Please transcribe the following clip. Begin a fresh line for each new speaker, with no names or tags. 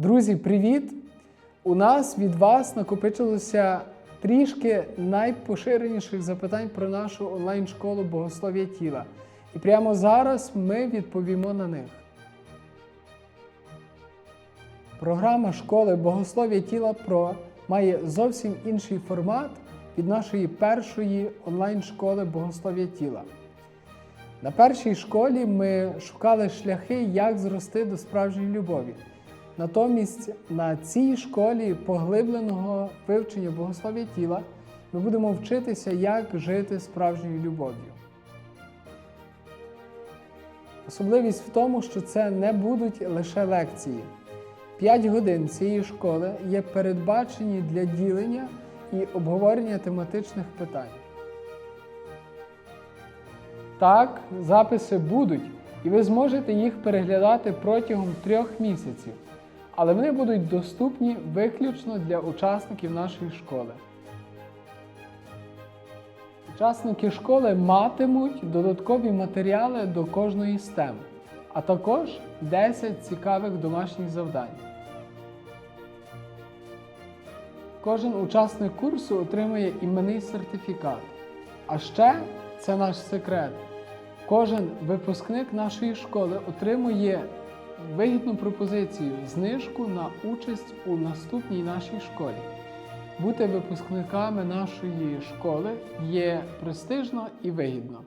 Друзі, привіт! У нас від вас накопичилося трішки найпоширеніших запитань про нашу онлайн-школу богослов'я тіла. І прямо зараз ми відповімо на них. Програма школи Богослов'я тіла Про має зовсім інший формат від нашої першої онлайн-школи Богослов'я тіла. На першій школі ми шукали шляхи, як зрости до справжньої любові. Натомість на цій школі поглибленого вивчення богослов'я тіла ми будемо вчитися, як жити справжньою любов'ю. Особливість в тому, що це не будуть лише лекції. П'ять годин цієї школи є передбачені для ділення і обговорення тематичних питань. Так, записи будуть, і ви зможете їх переглядати протягом трьох місяців, але вони будуть доступні виключно для учасників нашої школи. Учасники школи матимуть додаткові матеріали до кожної з тем, а також 10 цікавих домашніх завдань. Кожен учасник курсу отримує іменний сертифікат. А ще це наш секрет. Кожен випускник нашої школи отримує вигідну пропозицію знижку на участь у наступній нашій школі. Бути випускниками нашої школи є престижно і вигідно.